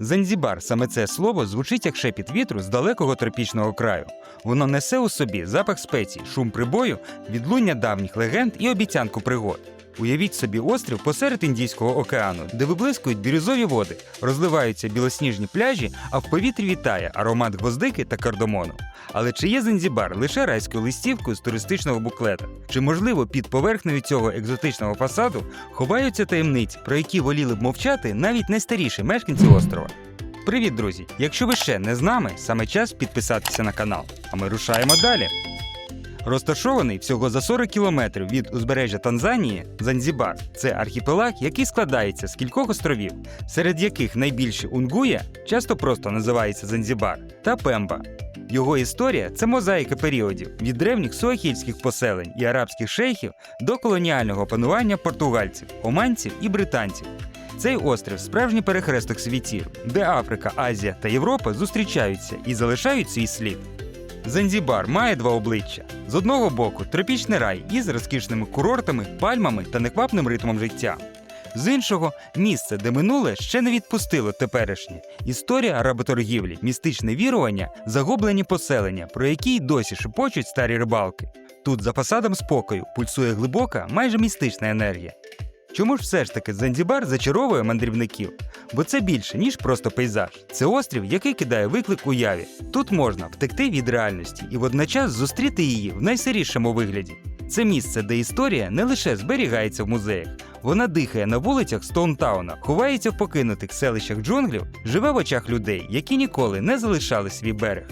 Занзібар, саме це слово звучить як шепіт вітру з далекого тропічного краю. Воно несе у собі запах спецій, шум прибою, відлуння давніх легенд і обіцянку пригод. Уявіть собі острів посеред Індійського океану, де виблискують бірюзові води, розливаються білосніжні пляжі, а в повітрі вітає аромат гвоздики та кардамону. Але чи є Занзібар лише райською листівкою з туристичного буклета? Чи можливо під поверхнею цього екзотичного фасаду ховаються таємниці, про які воліли б мовчати навіть найстаріші мешканці острова? Привіт, друзі! Якщо ви ще не з нами, саме час підписатися на канал. А ми рушаємо далі. Розташований всього за 40 кілометрів від узбережжя Танзанії, Занзібар це архіпелаг, який складається з кількох островів, серед яких найбільші Унгуя, часто просто називається Занзібар, та Пемба. Його історія це мозаїка періодів від древніх суахільських поселень і арабських шейхів до колоніального панування португальців, оманців і британців. Цей острів справжній перехресток світів, де Африка, Азія та Європа зустрічаються і залишають свій слід. Занзібар має два обличчя: з одного боку тропічний рай із розкішними курортами, пальмами та неквапним ритмом життя. З іншого місце, де минуле ще не відпустило теперішнє. Історія работоргівлі, містичне вірування, загублені поселення, про які й досі шепочуть старі рибалки. Тут за фасадом спокою пульсує глибока, майже містична енергія. Чому ж все ж таки Занзібар зачаровує мандрівників? Бо це більше, ніж просто пейзаж. Це острів, який кидає виклик уяві. Тут можна втекти від реальності і водночас зустріти її в найсирішому вигляді. Це місце, де історія не лише зберігається в музеях, вона дихає на вулицях Стоунтауна, ховається в покинутих селищах джунглів, живе в очах людей, які ніколи не залишали свій берег.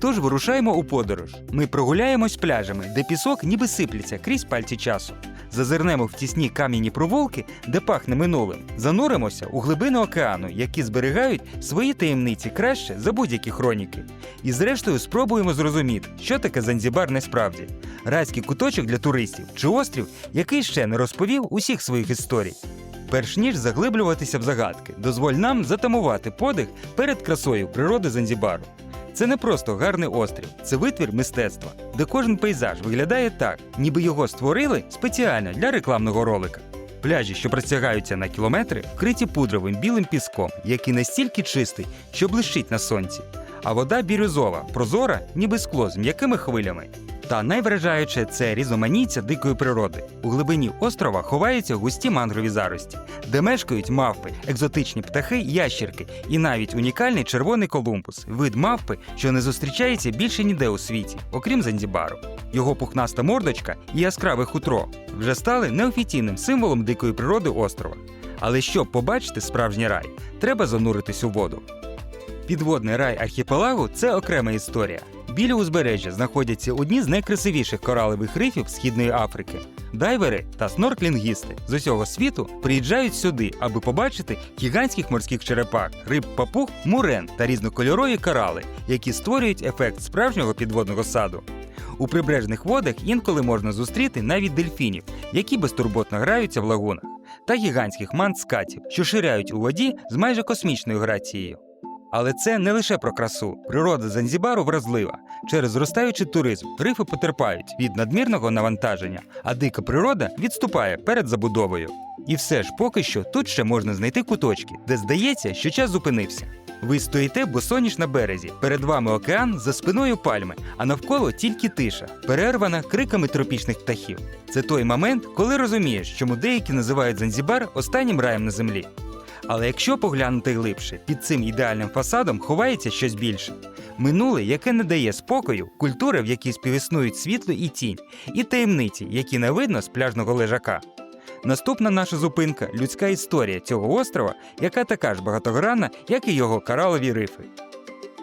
Тож вирушаємо у подорож. Ми прогуляємось пляжами, де пісок ніби сиплеться крізь пальці часу. Зазирнемо в тісні кам'яні провулки, де пахне минулим. Зануримося у глибини океану, які зберігають свої таємниці краще за будь-які хроніки. І зрештою спробуємо зрозуміти, що таке Занзібар насправді. Райський куточок для туристів чи острів, який ще не розповів усіх своїх історій. Перш ніж заглиблюватися в загадки, дозволь нам затамувати подих перед красою природи Занзібару. Це не просто гарний острів, це витвір мистецтва, де кожен пейзаж виглядає так, ніби його створили спеціально для рекламного ролика. Пляжі, що простягаються на кілометри, вкриті пудровим білим піском, який настільки чистий, що блищить на сонці. А вода бірюзова, прозора, ніби скло з м'якими хвилями. Та найвражаюче це різноманіття дикої природи. У глибині острова ховаються густі мангрові зарості, де мешкають мавпи, екзотичні птахи, ящірки і навіть унікальний червоний колумбус, вид мавпи, що не зустрічається більше ніде у світі, окрім Занзібару. Його пухнаста мордочка і яскраве хутро вже стали неофіційним символом дикої природи острова. Але щоб побачити справжній рай, треба зануритись у воду. Підводний рай архіпелагу це окрема історія. Біля узбережжя знаходяться одні з найкрасивіших коралевих рифів Східної Африки. Дайвери та снорклінгісти з усього світу приїжджають сюди, аби побачити гігантських морських черепах, риб папуг, мурен та різнокольорові корали, які створюють ефект справжнього підводного саду. У прибережних водах інколи можна зустріти навіть дельфінів, які безтурботно граються в лагунах, та гігантських мантскатів, що ширяють у воді з майже космічною грацією. Але це не лише про красу. Природа Занзібару вразлива. Через зростаючий туризм рифи потерпають від надмірного навантаження, а дика природа відступає перед забудовою. І все ж поки що тут ще можна знайти куточки, де здається, що час зупинився. Ви стоїте босоніж на березі, перед вами океан за спиною пальми, а навколо тільки тиша, перервана криками тропічних птахів. Це той момент, коли розумієш, чому деякі називають Занзібар останнім раєм на землі. Але якщо поглянути глибше, під цим ідеальним фасадом ховається щось більше. Минуле, яке не дає спокою, культури, в якій співіснують світло і тінь, і таємниці, які не видно з пляжного лежака. Наступна наша зупинка людська історія цього острова, яка така ж багатогранна, як і його коралові рифи.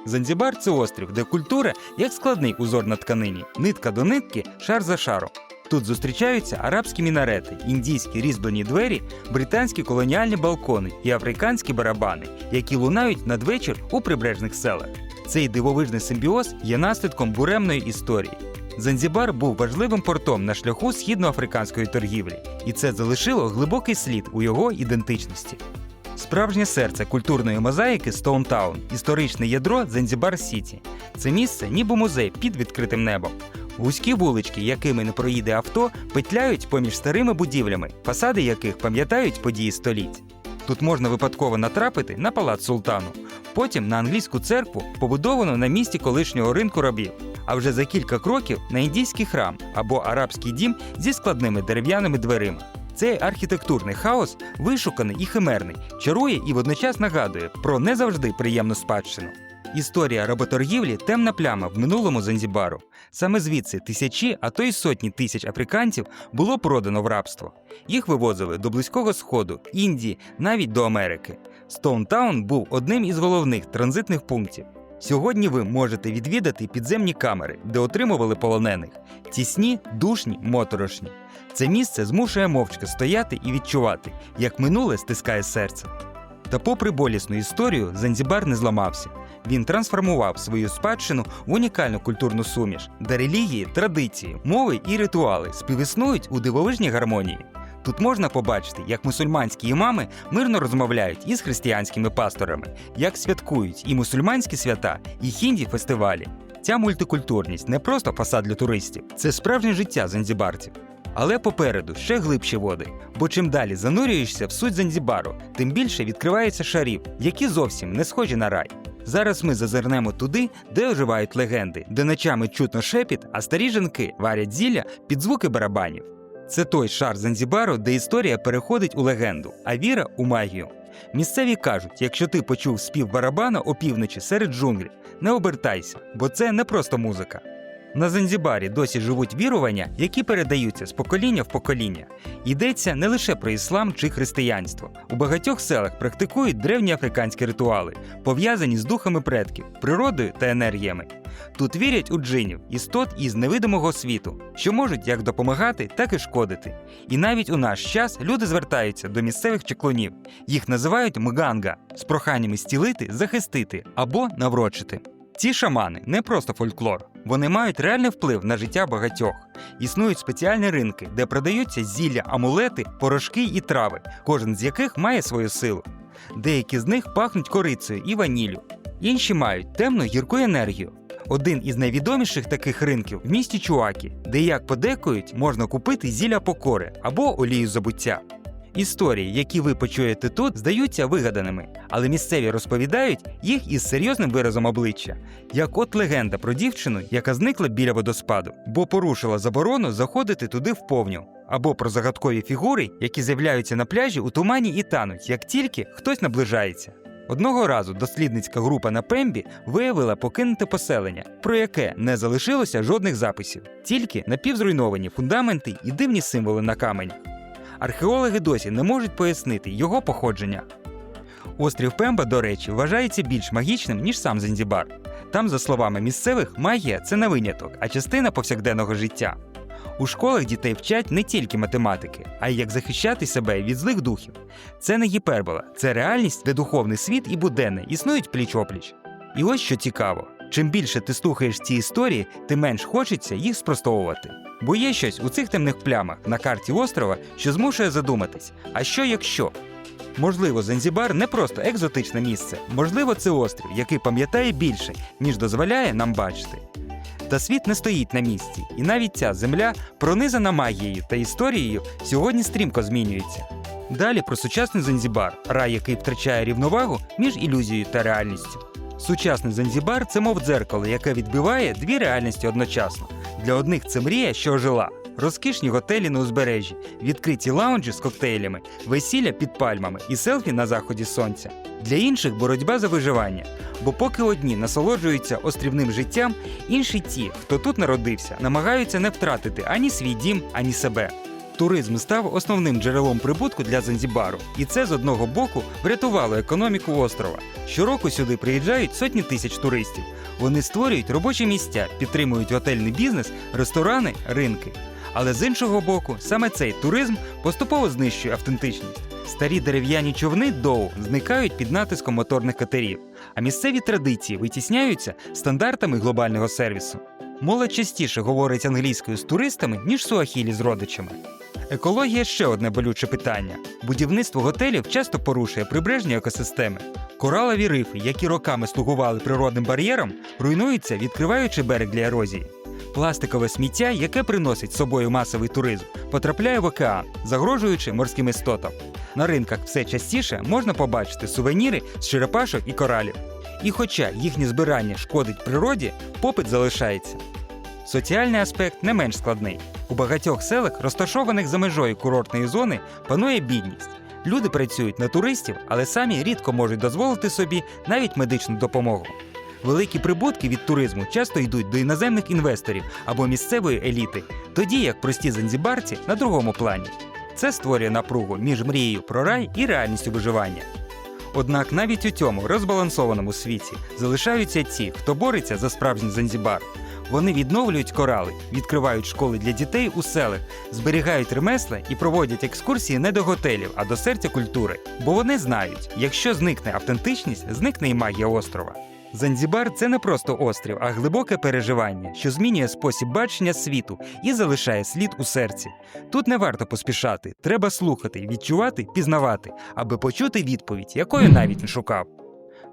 Занзібар це острів, де культура як складний узор на тканині, нитка до нитки, шар за шаром. Тут зустрічаються арабські мінарети, індійські різьблені двері, британські колоніальні балкони і африканські барабани, які лунають надвечір у прибережних селах. Цей дивовижний симбіоз є наслідком буремної історії. Занзібар був важливим портом на шляху східноафриканської торгівлі, і це залишило глибокий слід у його ідентичності. Справжнє серце культурної мозаїки Стоунтаун, історичне ядро Занзібар Сіті. Це місце ніби музей під відкритим небом. Вузькі вулички, якими не проїде авто, петляють поміж старими будівлями, фасади яких пам'ятають події століть. Тут можна випадково натрапити на палац султану, потім на англійську церкву, побудовану на місці колишнього ринку рабів. А вже за кілька кроків на індійський храм або арабський дім зі складними дерев'яними дверима. Цей архітектурний хаос вишуканий і химерний, чарує і водночас нагадує про не завжди приємну спадщину. Історія работоргівлі темна пляма в минулому Занзібару. Саме звідси тисячі, а то й сотні тисяч африканців було продано в рабство. Їх вивозили до Близького Сходу, Індії, навіть до Америки. Стоунтаун був одним із головних транзитних пунктів. Сьогодні ви можете відвідати підземні камери, де отримували полонених. Тісні, душні, моторошні. Це місце змушує мовчки стояти і відчувати, як минуле стискає серце. Та, попри болісну історію, Занзібар не зламався. Він трансформував свою спадщину в унікальну культурну суміш, де релігії, традиції, мови і ритуали співіснують у дивовижній гармонії. Тут можна побачити, як мусульманські імами мирно розмовляють із християнськими пасторами, як святкують і мусульманські свята, і хінді фестивалі. Ця мультикультурність не просто фасад для туристів, це справжнє життя занзібарців. Але попереду ще глибші води, бо чим далі занурюєшся в суть Занзібару, тим більше відкривається шарів, які зовсім не схожі на рай. Зараз ми зазирнемо туди, де оживають легенди, де ночами чутно шепіт, а старі жінки варять зілля під звуки барабанів. Це той шар Занзібару, де історія переходить у легенду, а віра у магію. Місцеві кажуть, якщо ти почув спів барабана опівночі серед джунглів, не обертайся, бо це не просто музика. На Занзібарі досі живуть вірування, які передаються з покоління в покоління. Йдеться не лише про іслам чи християнство. У багатьох селах практикують древні африканські ритуали, пов'язані з духами предків, природою та енергіями. Тут вірять у джинів, істот із невидимого світу, що можуть як допомагати, так і шкодити. І навіть у наш час люди звертаються до місцевих чеклунів. Їх називають мганга з проханнями стілити, захистити або наврочити. Ці шамани не просто фольклор, вони мають реальний вплив на життя багатьох. Існують спеціальні ринки, де продаються зілля, амулети, порошки і трави, кожен з яких має свою силу. Деякі з них пахнуть корицею і ваніллю, інші мають темну гірку енергію. Один із найвідоміших таких ринків в місті Чуакі, де як подекують, можна купити зілля покори або олію забуття. Історії, які ви почуєте тут, здаються вигаданими, але місцеві розповідають їх із серйозним виразом обличчя, як от легенда про дівчину, яка зникла біля водоспаду, бо порушила заборону заходити туди вповню, або про загадкові фігури, які з'являються на пляжі у тумані і тануть, як тільки хтось наближається. Одного разу дослідницька група на Пембі виявила покинуте поселення, про яке не залишилося жодних записів, тільки напівзруйновані фундаменти і дивні символи на каменях. Археологи досі не можуть пояснити його походження. Острів Пемба, до речі, вважається більш магічним, ніж сам Занзібар. Там, за словами місцевих, магія це не виняток, а частина повсякденного життя. У школах дітей вчать не тільки математики, а й як захищати себе від злих духів. Це не гіпербола, це реальність, де духовний світ і буденний існують пліч-опліч. І ось що цікаво: чим більше ти слухаєш ці історії, тим менш хочеться їх спростовувати. Бо є щось у цих темних плямах на карті острова, що змушує задуматись: а що якщо? Можливо, Занзібар не просто екзотичне місце, можливо, це острів, який пам'ятає більше, ніж дозволяє нам бачити. Та світ не стоїть на місці, і навіть ця земля, пронизана магією та історією, сьогодні стрімко змінюється. Далі про сучасний Занзібар, рай, який втрачає рівновагу між ілюзією та реальністю. Сучасний Занзібар це мов дзеркало, яке відбиває дві реальності одночасно. Для одних це мрія, що ожила. Розкішні готелі на узбережжі, відкриті лаунджі з коктейлями, весілля під пальмами і селфі на заході сонця. Для інших боротьба за виживання. Бо поки одні насолоджуються острівним життям, інші ті, хто тут народився, намагаються не втратити ані свій дім, ані себе. Туризм став основним джерелом прибутку для Занзібару, і це з одного боку врятувало економіку острова. Щороку сюди приїжджають сотні тисяч туристів. Вони створюють робочі місця, підтримують готельний бізнес, ресторани, ринки. Але з іншого боку, саме цей туризм поступово знищує автентичність. Старі дерев'яні човни доу зникають під натиском моторних катерів, а місцеві традиції витісняються стандартами глобального сервісу. Молодь частіше говорить англійською з туристами, ніж суахілі з родичами. Екологія ще одне болюче питання. Будівництво готелів часто порушує прибережні екосистеми. Коралові рифи, які роками слугували природним бар'єром, руйнуються, відкриваючи берег для ерозії. Пластикове сміття, яке приносить з собою масовий туризм, потрапляє в океан, загрожуючи морським істотам. На ринках все частіше можна побачити сувеніри з черепашок і коралів. І хоча їхнє збирання шкодить природі, попит залишається. Соціальний аспект не менш складний. У багатьох селах, розташованих за межою курортної зони, панує бідність. Люди працюють на туристів, але самі рідко можуть дозволити собі навіть медичну допомогу. Великі прибутки від туризму часто йдуть до іноземних інвесторів або місцевої еліти, тоді як прості занзібарці на другому плані. Це створює напругу між мрією про рай і реальністю виживання. Однак навіть у цьому розбалансованому світі залишаються ті, хто бореться за справжній Занзібар. Вони відновлюють корали, відкривають школи для дітей у селах, зберігають ремесла і проводять екскурсії не до готелів, а до серця культури. Бо вони знають, якщо зникне автентичність, зникне і магія острова. Занзібар це не просто острів, а глибоке переживання, що змінює спосіб бачення світу і залишає слід у серці. Тут не варто поспішати, треба слухати, відчувати, пізнавати, аби почути відповідь, якої навіть не шукав.